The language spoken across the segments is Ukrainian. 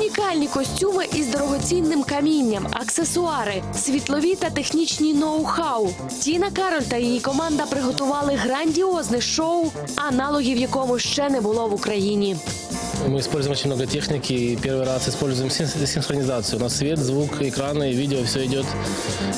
Унікальні костюми із дорогоцінним камінням, аксесуари, світлові та технічні ноу-хау. Тіна Кароль та її команда приготували грандіозне шоу, аналогів якому ще не було в Україні. Мы используем очень много техники. И первый раз используем син- синхронизацию. У нас свет, звук, экраны и видео, все идет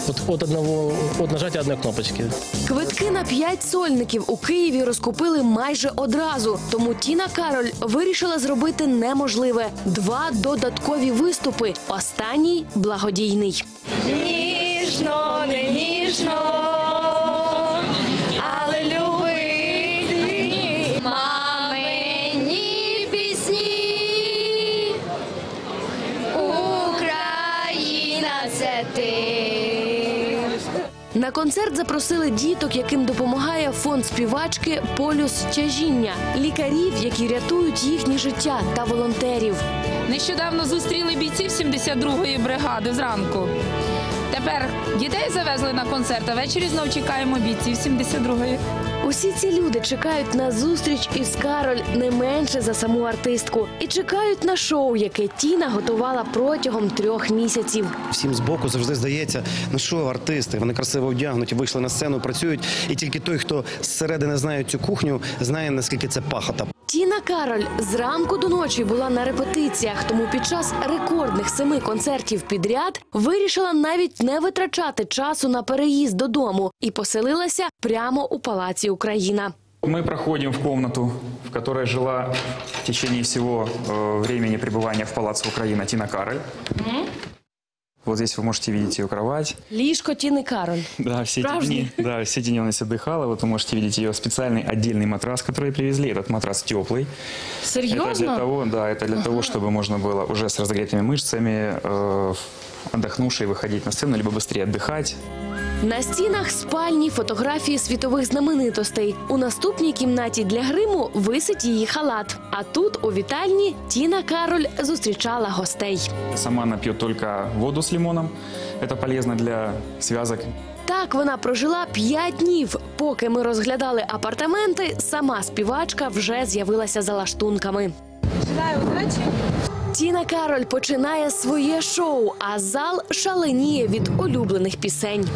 от, от одного, от нажатия одной кнопочки. Квитки на п'ять сольників у Києві розкупили майже одразу. Тому Тіна Кароль вирішила зробити неможливе два додаткові виступи. Останній благодійний. Ніжно, не ніжно, Україна ти. На концерт запросили діток, яким допомагає фонд співачки Полюс тяжіння, лікарів, які рятують їхнє життя, та волонтерів. Нещодавно зустріли бійців 72-ї бригади зранку. Тепер дітей завезли на концерт, а ввечері знов чекаємо бійців 72-ї. Усі ці люди чекають на зустріч із Кароль не менше за саму артистку і чекають на шоу, яке Тіна готувала протягом трьох місяців. Всім збоку завжди здається, ну що артисти, вони красиво вдягнуті, вийшли на сцену, працюють. І тільки той, хто зсередини знає цю кухню, знає наскільки це пахота. Тіна Кароль зранку до ночі була на репетиціях, тому під час рекордних семи концертів підряд вирішила навіть не витрачати часу на переїзд додому і поселилася прямо у палаці Україна. Мы проходим в комнату, в которой жила в течение всего э, времени пребывания в Палаце Украина Тина Кароль. Вот здесь вы можете видеть ее кровать. Ліжко Тіни Кароль. Да, все эти Справжний. дни, да, все эти дни она здесь отдыхала. Вот вы можете видеть ее специальный отдельный матрас, который привезли. Этот матрас теплый. Это для того, да, это для того, чтобы можно было уже с разогретыми мышцами, э, отдохнувшей выходить на сцену, либо быстрее отдыхать. На стінах спальні фотографії світових знаменитостей. У наступній кімнаті для гриму висить її халат. А тут у вітальні Тіна Кароль зустрічала гостей. Сама она пьет только воду с лимоном. Это полезно для связок. Так вона прожила п'ять днів. Поки ми розглядали апартаменти, сама співачка вже з'явилася за лаштунками. Тіна Кароль починає своє шоу, а зал шаленіє від улюблених пісень.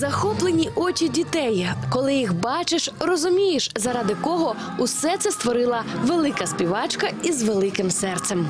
Захоплені очі дітей. Коли їх бачиш, розумієш, заради кого усе це створила велика співачка із великим серцем.